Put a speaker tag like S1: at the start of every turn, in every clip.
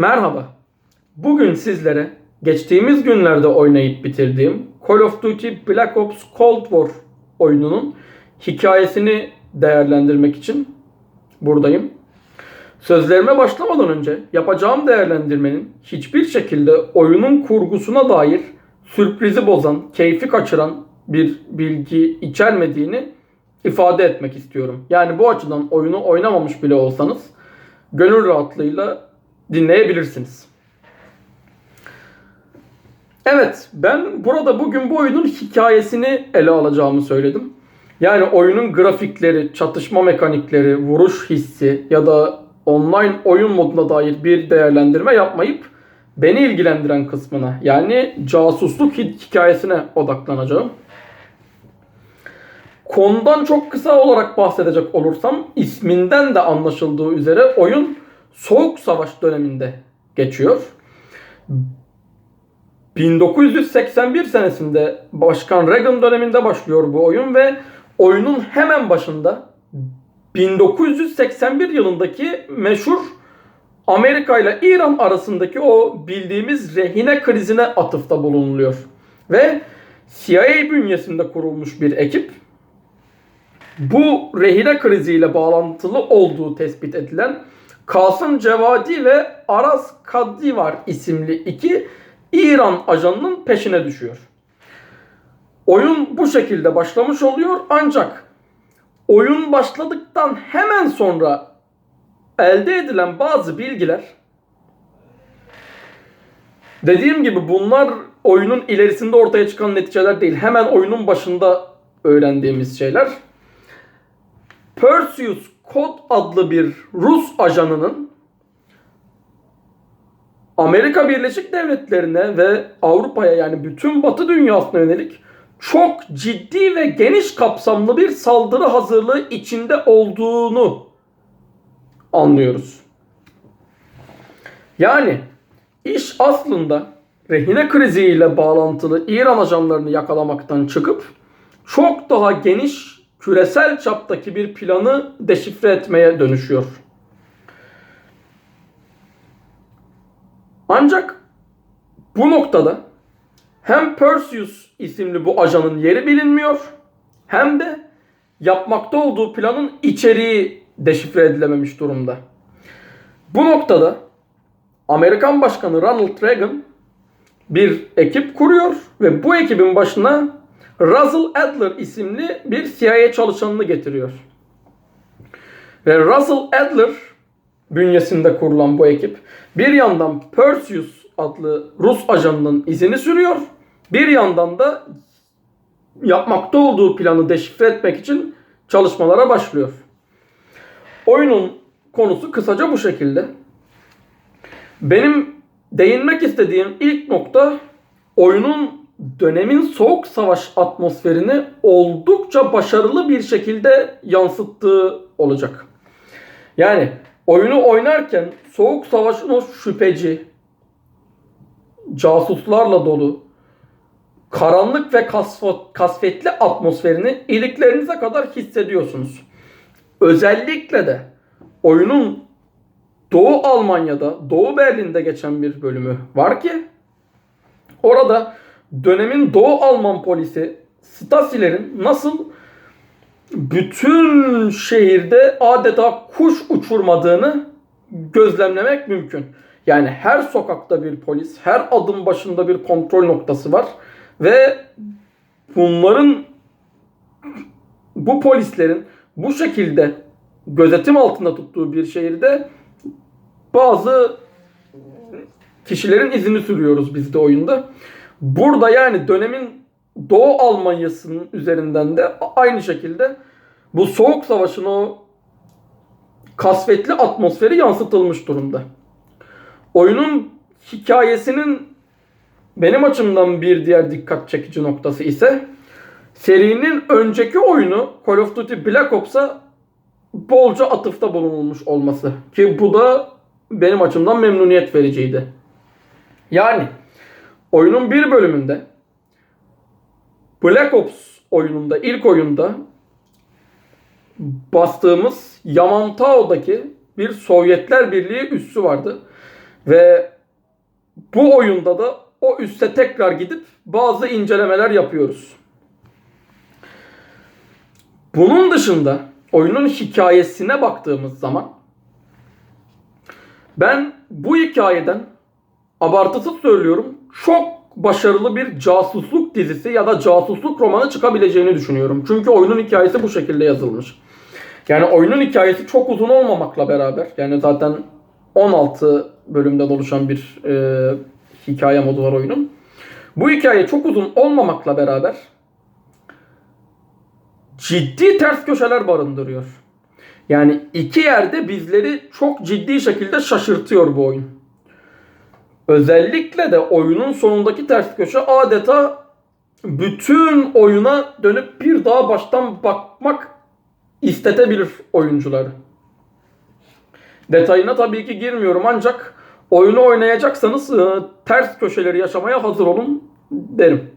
S1: Merhaba. Bugün sizlere geçtiğimiz günlerde oynayıp bitirdiğim Call of Duty Black Ops Cold War oyununun hikayesini değerlendirmek için buradayım. Sözlerime başlamadan önce yapacağım değerlendirmenin hiçbir şekilde oyunun kurgusuna dair sürprizi bozan, keyfi kaçıran bir bilgi içermediğini ifade etmek istiyorum. Yani bu açıdan oyunu oynamamış bile olsanız gönül rahatlığıyla dinleyebilirsiniz. Evet, ben burada bugün bu oyunun hikayesini ele alacağımı söyledim. Yani oyunun grafikleri, çatışma mekanikleri, vuruş hissi ya da online oyun moduna dair bir değerlendirme yapmayıp beni ilgilendiren kısmına yani casusluk hi- hikayesine odaklanacağım. Konudan çok kısa olarak bahsedecek olursam isminden de anlaşıldığı üzere oyun Soğuk Savaş döneminde geçiyor. 1981 senesinde Başkan Reagan döneminde başlıyor bu oyun ve oyunun hemen başında 1981 yılındaki meşhur Amerika ile İran arasındaki o bildiğimiz rehine krizine atıfta bulunuluyor. Ve CIA bünyesinde kurulmuş bir ekip bu rehine kriziyle bağlantılı olduğu tespit edilen Kasım Cevadi ve Aras Kadrivar isimli iki İran ajanının peşine düşüyor. Oyun bu şekilde başlamış oluyor ancak oyun başladıktan hemen sonra elde edilen bazı bilgiler dediğim gibi bunlar oyunun ilerisinde ortaya çıkan neticeler değil. Hemen oyunun başında öğrendiğimiz şeyler. Perseus Kod adlı bir Rus ajanının Amerika Birleşik Devletleri'ne ve Avrupa'ya yani bütün Batı dünyasına yönelik çok ciddi ve geniş kapsamlı bir saldırı hazırlığı içinde olduğunu anlıyoruz. Yani iş aslında rehine kriziyle bağlantılı İran ajanlarını yakalamaktan çıkıp çok daha geniş küresel çaptaki bir planı deşifre etmeye dönüşüyor. Ancak bu noktada hem Perseus isimli bu ajanın yeri bilinmiyor hem de yapmakta olduğu planın içeriği deşifre edilememiş durumda. Bu noktada Amerikan Başkanı Ronald Reagan bir ekip kuruyor ve bu ekibin başına Russell Adler isimli bir CIA çalışanını getiriyor. Ve Russell Adler bünyesinde kurulan bu ekip bir yandan Perseus adlı Rus ajanının izini sürüyor. Bir yandan da yapmakta olduğu planı deşifre etmek için çalışmalara başlıyor. Oyunun konusu kısaca bu şekilde. Benim değinmek istediğim ilk nokta oyunun dönemin soğuk savaş atmosferini oldukça başarılı bir şekilde yansıttığı olacak. Yani oyunu oynarken soğuk savaşın o şüpheci, casuslarla dolu, karanlık ve kasvetli atmosferini iliklerinize kadar hissediyorsunuz. Özellikle de oyunun Doğu Almanya'da, Doğu Berlin'de geçen bir bölümü var ki orada dönemin Doğu Alman polisi Stasilerin nasıl bütün şehirde adeta kuş uçurmadığını gözlemlemek mümkün. Yani her sokakta bir polis, her adım başında bir kontrol noktası var ve bunların bu polislerin bu şekilde gözetim altında tuttuğu bir şehirde bazı kişilerin izini sürüyoruz biz de oyunda. Burada yani dönemin Doğu Almanya'sının üzerinden de aynı şekilde bu soğuk savaşın o kasvetli atmosferi yansıtılmış durumda. Oyunun hikayesinin benim açımdan bir diğer dikkat çekici noktası ise serinin önceki oyunu Call of Duty Black Ops'a bolca atıfta bulunulmuş olması. Ki bu da benim açımdan memnuniyet vericiydi. Yani oyunun bir bölümünde Black Ops oyununda ilk oyunda bastığımız Yamantao'daki bir Sovyetler Birliği üssü vardı. Ve bu oyunda da o üste tekrar gidip bazı incelemeler yapıyoruz. Bunun dışında oyunun hikayesine baktığımız zaman ben bu hikayeden abartısız söylüyorum çok başarılı bir casusluk dizisi ya da casusluk romanı çıkabileceğini düşünüyorum. Çünkü oyunun hikayesi bu şekilde yazılmış. Yani oyunun hikayesi çok uzun olmamakla beraber yani zaten 16 bölümden oluşan bir e, hikaye modu var oyunun. Bu hikaye çok uzun olmamakla beraber ciddi ters köşeler barındırıyor. Yani iki yerde bizleri çok ciddi şekilde şaşırtıyor bu oyun. Özellikle de oyunun sonundaki ters köşe adeta bütün oyuna dönüp bir daha baştan bakmak istetebilir oyuncuları. Detayına tabii ki girmiyorum ancak oyunu oynayacaksanız e, ters köşeleri yaşamaya hazır olun derim.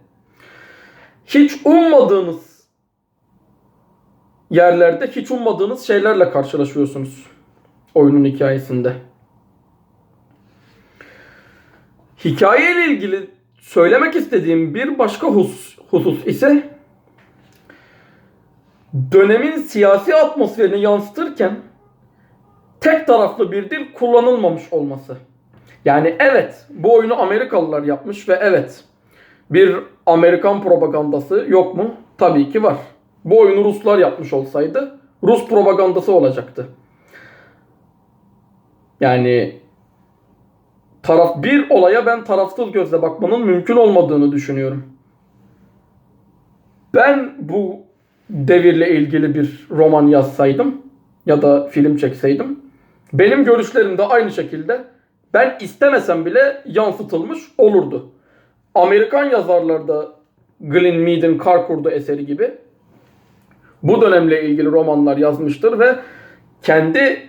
S1: Hiç ummadığınız yerlerde hiç ummadığınız şeylerle karşılaşıyorsunuz oyunun hikayesinde. Hikaye ile ilgili söylemek istediğim bir başka hus, husus ise dönemin siyasi atmosferini yansıtırken tek taraflı bir dil kullanılmamış olması. Yani evet bu oyunu Amerikalılar yapmış ve evet bir Amerikan propagandası yok mu? Tabii ki var. Bu oyunu Ruslar yapmış olsaydı Rus propagandası olacaktı. Yani taraf bir olaya ben tarafsız gözle bakmanın mümkün olmadığını düşünüyorum. Ben bu devirle ilgili bir roman yazsaydım ya da film çekseydim benim görüşlerim de aynı şekilde ben istemesem bile yansıtılmış olurdu. Amerikan yazarlar da Glenn Mead'in Kar Kurdu eseri gibi bu dönemle ilgili romanlar yazmıştır ve kendi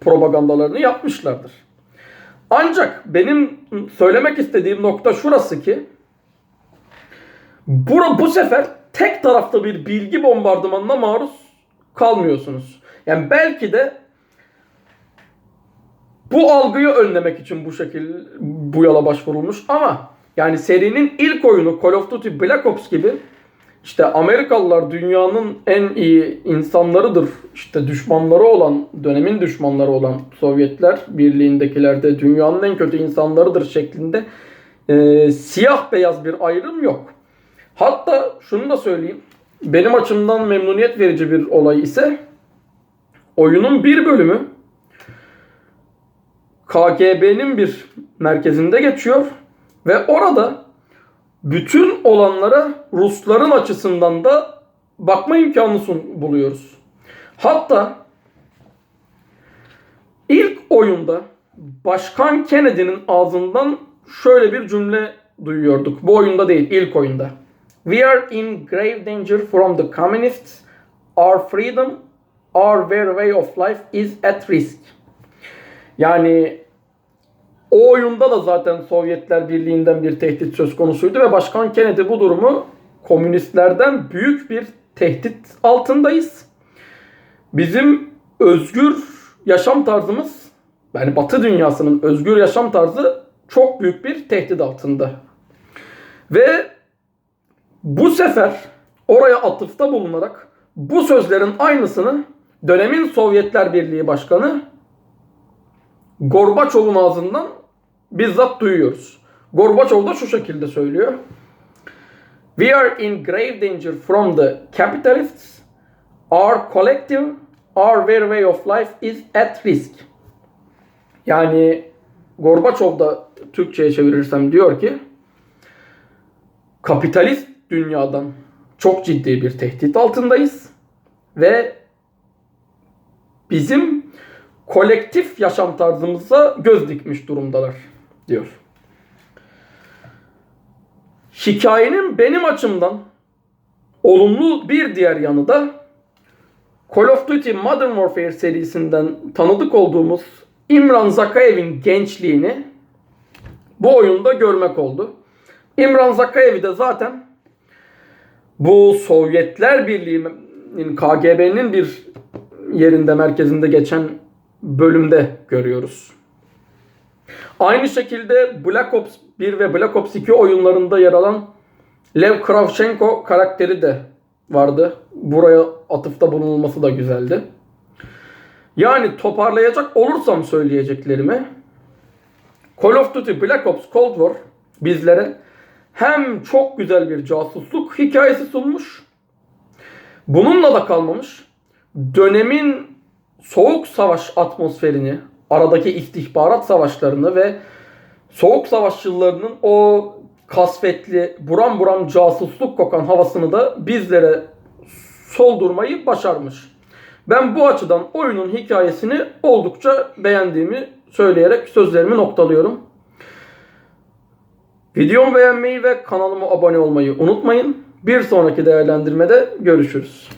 S1: propagandalarını yapmışlardır. Ancak benim söylemek istediğim nokta şurası ki bu, bu sefer tek taraflı bir bilgi bombardımanına maruz kalmıyorsunuz. Yani belki de bu algıyı önlemek için bu şekil bu yola başvurulmuş ama yani serinin ilk oyunu Call of Duty Black Ops gibi işte Amerikalılar dünyanın en iyi insanlarıdır. İşte düşmanları olan, dönemin düşmanları olan Sovyetler Birliği'ndekiler de dünyanın en kötü insanlarıdır şeklinde e, siyah beyaz bir ayrım yok. Hatta şunu da söyleyeyim. Benim açımdan memnuniyet verici bir olay ise oyunun bir bölümü KGB'nin bir merkezinde geçiyor ve orada bütün olanlara Rusların açısından da bakma imkanı sun, buluyoruz. Hatta ilk oyunda Başkan Kennedy'nin ağzından şöyle bir cümle duyuyorduk. Bu oyunda değil, ilk oyunda. We are in grave danger from the communists. Our freedom, our very way of life is at risk. Yani o oyunda da zaten Sovyetler Birliği'nden bir tehdit söz konusuydu ve Başkan Kennedy bu durumu komünistlerden büyük bir tehdit altındayız. Bizim özgür yaşam tarzımız yani Batı dünyasının özgür yaşam tarzı çok büyük bir tehdit altında. Ve bu sefer oraya atıfta bulunarak bu sözlerin aynısını dönemin Sovyetler Birliği Başkanı Gorbaçov'un ağzından bizzat duyuyoruz. Gorbaçov da şu şekilde söylüyor. We are in grave danger from the capitalists. Our collective, our very way of life is at risk. Yani Gorbaçov da Türkçe'ye çevirirsem diyor ki kapitalist dünyadan çok ciddi bir tehdit altındayız ve bizim kolektif yaşam tarzımıza göz dikmiş durumdalar diyor. Hikayenin benim açımdan olumlu bir diğer yanı da Call of Duty Modern Warfare serisinden tanıdık olduğumuz İmran Zakayev'in gençliğini bu oyunda görmek oldu. İmran Zakayev de zaten bu Sovyetler Birliği'nin KGB'nin bir yerinde merkezinde geçen bölümde görüyoruz. Aynı şekilde Black Ops 1 ve Black Ops 2 oyunlarında yer alan Lev Kravchenko karakteri de vardı. Buraya atıfta bulunulması da güzeldi. Yani toparlayacak olursam söyleyeceklerimi Call of Duty Black Ops Cold War bizlere hem çok güzel bir casusluk hikayesi sunmuş. Bununla da kalmamış. Dönemin soğuk savaş atmosferini, aradaki istihbarat savaşlarını ve soğuk savaş yıllarının o kasvetli, buram buram casusluk kokan havasını da bizlere soldurmayı başarmış. Ben bu açıdan oyunun hikayesini oldukça beğendiğimi söyleyerek sözlerimi noktalıyorum. Videomu beğenmeyi ve kanalıma abone olmayı unutmayın. Bir sonraki değerlendirmede görüşürüz.